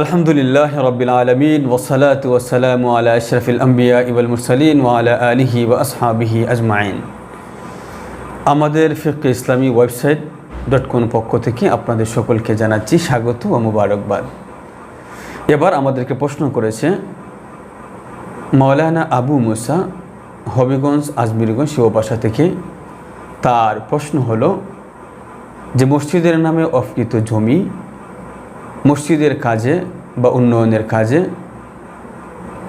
আলহামদুলিল্লাহ রবিল আলমিন ওসলাত ওসালাম আলা আশরফিল আম্বিয়া ইবুল মুরসালিন ওয়ালা আলিহি ওয়া আসহাবিহি আজমাইন। আমাদের ফিক ইসলামী ওয়েবসাইট ডট কম পক্ষ থেকে আপনাদের সকলকে জানাচ্ছি স্বাগত ও মুবারকবাদ। এবার আমাদেরকে প্রশ্ন করেছে মৌলানা আবু মুসা হবিগঞ্জ আজমিরগঞ্জ শিববাসা থেকে তার প্রশ্ন হলো যে, মসজিদের নামে অফকৃত জমি মসজিদের কাজে বা উন্নয়নের কাজে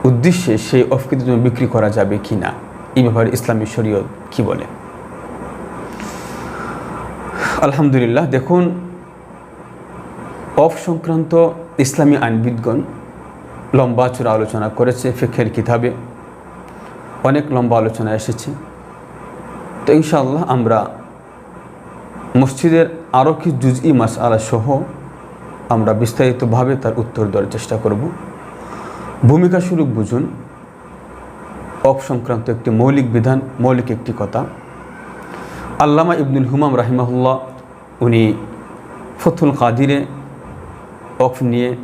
উদ্দেশ্যে সেই অফকৃত জমি বিক্রি করা যাবে কি না? এই ব্যাপারে ইসলামী শরীয়ত কি বলে? আলহামদুলিল্লাহ, দেখুন, অফ সংক্রান্ত ইসলামী আইনবিদগণ লম্বা চূড়া আলোচনা করেছে ফিখের কিতাবে। অনেক লম্বা আলোচনা এসেছে। তো ইনশাআল্লাহ আমরা মসজিদের আরও কি জুজই মাস আলা সহ আমরা বিস্তারিতভাবে তার উত্তর দেওয়ার চেষ্টা করব। ভূমিকা শুরু বুঝুন। অফ সংক্রান্ত একটি মৌলিক বিধান, মৌলিক একটি কথা। আল্লামা ইবনুল হুমাম রাহিমাহুল্লাহ, উনি ফতুল কাদিরে অফ নিয়ে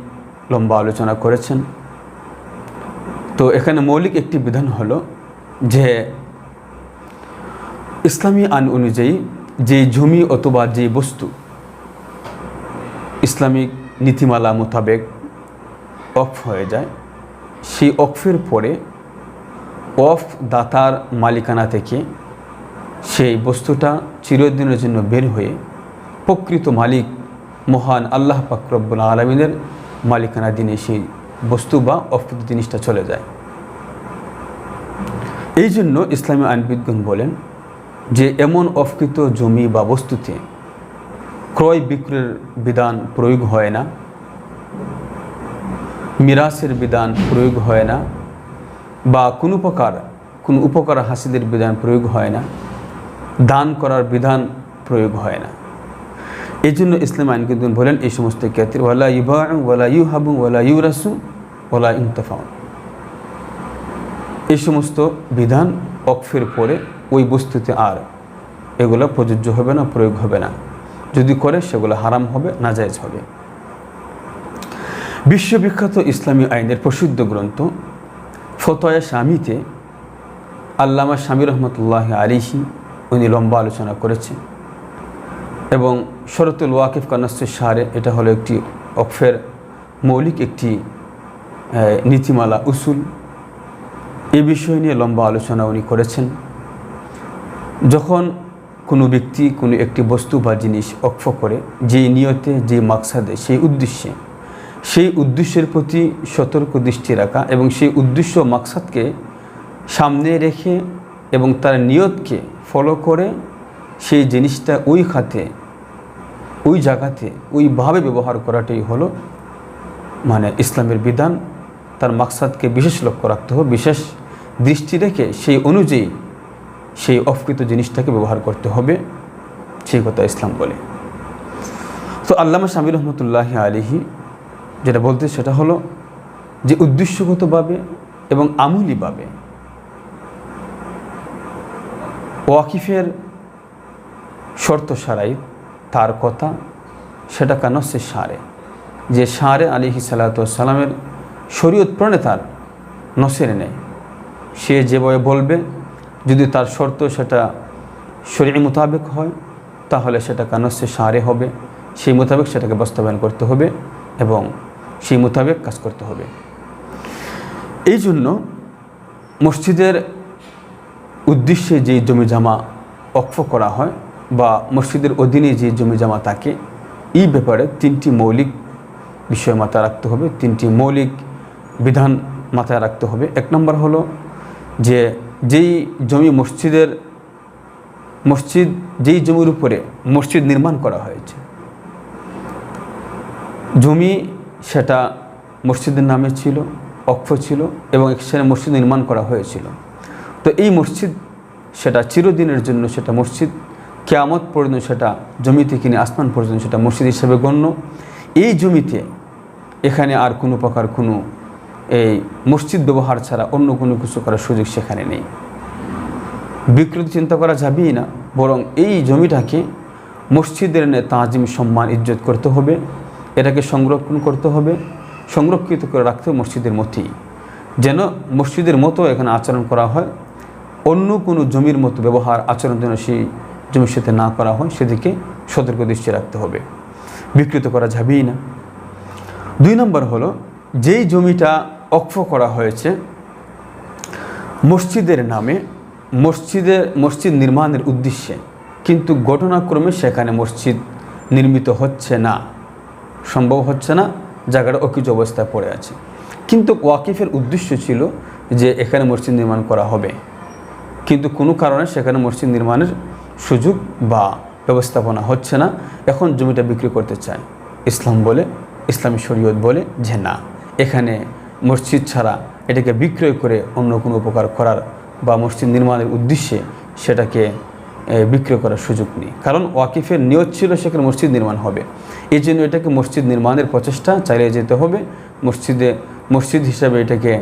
লম্বা আলোচনা করেছেন। তো এখানে মৌলিক একটি বিধান হলো যে, ইসলামী আইন অনুযায়ী যে জমি অথবা যে বস্তু ইসলামিক নীতিমালা মোতাবেক অফ হয়ে যায়। সেই অফের পরে অফ দাতার মালিকানা থেকে সেই বস্তুটা চিরদিনের জন্য বের হয়ে প্রকৃত মালিক, মহান আল্লাহ পাকরব্বুল আলমিনের মালিকানা দিনে সেই বস্তু বা অফকৃত জিনিসটা চলে যায়। এই জন্য ইসলামী আইনবিদগণ বলেন যে, এমন অফকৃত জমি বা বস্তুতে ক্রয় বিক্রয়ের বিধান প্রয়োগ হয় না। মিরাসের বিধান প্রয়োগ হয় না বা কোনো প্রকার কোনো উপকার হাসিদের বিধান প্রয়োগ হয় না। দান করার বিধান প্রয়োগ হয় না। এই জন্য ইসলাম আইন কিন্তু বলেন, এই সমস্ত ক্ষেত্রে ওয়ালা ইবা ওয়ালা ইউ হাবু ওয়ালা ইউ রাসু ওয়ালা ইন্তফাউন এই সমস্ত বিধান অক্ষের পরে ওই বস্তুতে আর এগুলো প্রযোজ্য হবে না, প্রয়োগ হবে না। যদি করে সেগুলো হারাম হবে, নাজায়জ হবে। বিশ্ববিখ্যাত ইসলামী আইনের প্রসিদ্ধ গ্রন্থ ফতয়া স্বামীতে আল্লামা স্বামী রহমতুল্লাহ আলিহি উনি লম্বা আলোচনা করেছেন এবং শরতুল ওয়াকিফ কানাসের সারে এটা হলো একটি অক্ষের মৌলিক একটি নীতিমালা, উসুল। এ বিষয় নিয়ে লম্বা আলোচনা উনি করেছেন। যখন কোনো ব্যক্তি কোনো একটি বস্তু বা জিনিস অক্ষ করে, যেই নিয়তে যে মাকসাদে, সেই উদ্দেশ্যে, সেই উদ্দেশ্যের প্রতি সতর্ক দৃষ্টি রাখা এবং সেই উদ্দেশ্য মাকসাদকে সামনে রেখে এবং তার নিয়তকে ফলো করে সেই জিনিসটা ওই খাতে, ওই জায়গাতে ওইভাবে ব্যবহার করাটাই হলো মানে ইসলামের বিধান। তার মাকসাদকে বিশেষ লক্ষ্য রাখতে হবে, বিশেষ দৃষ্টি রেখে সেই অনুযায়ী সেই অফকৃত জিনিসটাকে ব্যবহার করতে হবে, সেই কথা ইসলাম বলে। তো আল্লামা স্বামী রহমতুল্লাহ আলিহি যেটা বলতে সেটা হলো যে উদ্দেশ্যগতভাবে এবং আমূলিভাবে ওয়াকিফের শর্ত সারাই তার কথা সেটা কেন সে সারে? যে সারে আলিহি সালাতামের শরীয়ত প্রণেতার নসের নেয় সে যেভাবে বলবে যদি তার শর্ত সেটা শরীর মোতাবেক হয়, তাহলে সেটা কানসে সারে হবে। সেই মোতাবেক সেটাকে বাস্তবায়ন করতে হবে এবং সেই মোতাবেক কাজ করতে হবে। এই জন্য মসজিদের উদ্দেশ্যে যে জমি জামা অক্ষ করা হয় বা মসজিদের অধীনে যে জমি জামা থাকে, এই ব্যাপারে তিনটি মৌলিক বিষয় মাথায় রাখতে হবে। তিনটি মৌলিক বিধান মাথায় রাখতে হবে। এক নম্বর হলো যে যেই জমি মসজিদের, মসজিদ, যেই জমির উপরে মসজিদ নির্মাণ করা হয়েছে। জমি সেটা মসজিদের নামে ছিল, অক্ষ ছিল এবং সেখানে মসজিদ নির্মাণ করা হয়েছিল। তো এই মসজিদ সেটা চিরদিনের জন্য সেটা মসজিদ, কেয়ামত পর্যন্ত সেটা জমিতে কিনে আসমান পর্যন্ত সেটা মসজিদ হিসেবে গণ্য। এই জমিতে এখানে আর কোনো প্রকার কোনো এই মসজিদ ব্যবহার ছাড়া অন্য কোনো কিছু করার সুযোগ সেখানে নেই। বিকৃতি চিন্তা করা যাবেই না, বরং এই জমিটাকে মসজিদের তাজিম, সম্মান, ইজ্জত করতে হবে, এটাকে সংরক্ষণ করতে হবে, সংরক্ষিত করে রাখতে হবে মসজিদের মধ্যেই যেন মসজিদের মতো এখানে আচরণ করা হয়, অন্য কোনো জমির মতো ব্যবহার, আচরণ যেন সেই জমির সাথে না করা হয়, সেদিকে সতর্ক দৃষ্টি রাখতে হবে। বিকৃত করা যাবেই না। দুই নম্বর হলো যেই জমিটা অক্ষ করা হয়েছে, মসজিদের নামে, মসজিদে, মসজিদ নির্মাণের উদ্দেশ্যে, কিন্তু ঘটনাক্রমে সেখানে মসজিদ নির্মিত হচ্ছে না, সম্ভব হচ্ছে না, জায়গাটা অকিচ অবস্থায় পড়ে আছে। কিন্তু ওয়াকিফের উদ্দেশ্য ছিল যে এখানে মসজিদ নির্মাণ করা হবে। কিন্তু কোনো কারণে সেখানে মসজিদ নির্মাণের সুযোগ বা ব্যবস্থাপনা হচ্ছে না। এখন জমিটা বিক্রি করতে চায় ইসলাম বলে, ইসলামী শরীয়ত বলে যে না। এখানে মসজিদ ছাড়া এটাকে বিক্রয় করে অন্য কোনো উপকার করার বা মসজিদ নির্মাণের উদ্দেশ্যে সেটাকে বিক্রয় করার সুযোগ নেই। কারণ ওয়াকিফের নিয়োগ ছিল সেখানে মসজিদ নির্মাণ হবে। এই জন্য এটাকে মসজিদ নির্মাণের প্রচেষ্টা চালিয়ে যেতে হবে। মসজিদে, মসজিদ হিসাবে এটাকে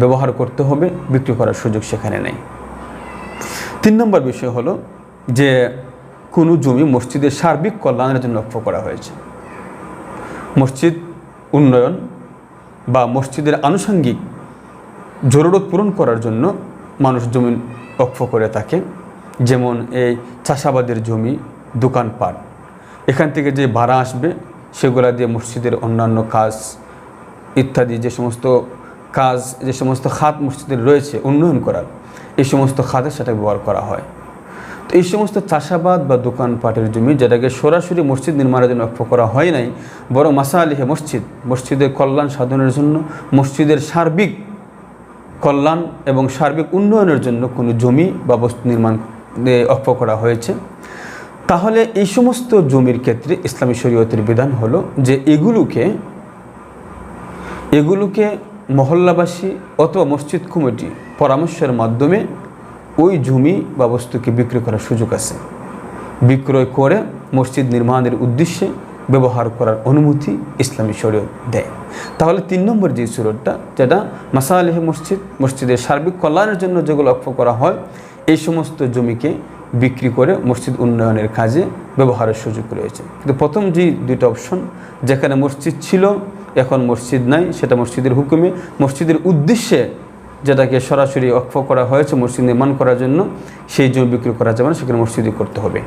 ব্যবহার করতে হবে। বিক্রি করার সুযোগ সেখানে নেই। তিন নম্বর বিষয় হলো যে কোনো জমি মসজিদের সার্বিক কল্যাণের জন্য লক্ষ্য করা হয়েছে। মসজিদ উন্নয়ন বা মসজিদের আনুষঙ্গিক জরুরত পূরণ করার জন্য মানুষ জমি লক্ষ করে থাকে। যেমন এই চাষাবাদের জমি, দোকানপাট। এখান থেকে যে ভাড়া আসবে, সেগুলা দিয়ে মসজিদের অন্যান্য কাজ ইত্যাদি যে সমস্ত কাজ, যে সমস্ত খাত মসজিদের রয়েছে উন্নয়ন করার, এই সমস্ত খাতে সেটা ব্যবহার করা হয়। তো এই সমস্ত চাষাবাদ বা দোকানপাটের জমি যেটাকে সরাসরি মসজিদ নির্মাণের জন্য লক্ষ্য করা হয় নাই, বরং মাসা আলিহে মসজিদ, মসজিদের কল্যাণ সাধনের জন্য, মসজিদের সার্বিক কল্যাণ এবং সার্বিক উন্নয়নের জন্য কোনো জমি বা বস্তু নির্মাণ অক্ষ করা হয়েছে। তাহলে এই সমস্ত জমির ক্ষেত্রে ইসলামী শরীয়তের বিধান হলো যে এগুলোকে এগুলোকে মহল্লাবাসী অথবা মসজিদ কমিটি পরামর্শের মাধ্যমে ওই জমি বা বস্তুকে বিক্রি করার সুযোগ আছে। বিক্রয় করে মসজিদ নির্মাণের উদ্দেশ্যে ব্যবহার করার অনুমতি ইসলামী শরীয়ত দেয়। তাহলে তিন নম্বর যে সুরতটা, যেটা মাসালেহ মসজিদ, মসজিদের সার্বিক কল্যাণের জন্য যেগুলো লক্ষ্য করা হয়, এই সমস্ত জমিকে বিক্রি করে মসজিদ উন্নয়নের কাজে ব্যবহারের সুযোগ রয়েছে। কিন্তু প্রথম যে দুইটা অপশন, যেখানে মসজিদ ছিল, এখন মসজিদ নাই, সেটা মসজিদের হুকুমে, মসজিদের উদ্দেশ্যে যেটাকে সরাসরি অক্ষ করা হয়েছে মসজিদ নির্মাণ করার জন্য, সেই জমি বিক্রি করা যাবে না, সেখানে মসজিদই করতে হবে।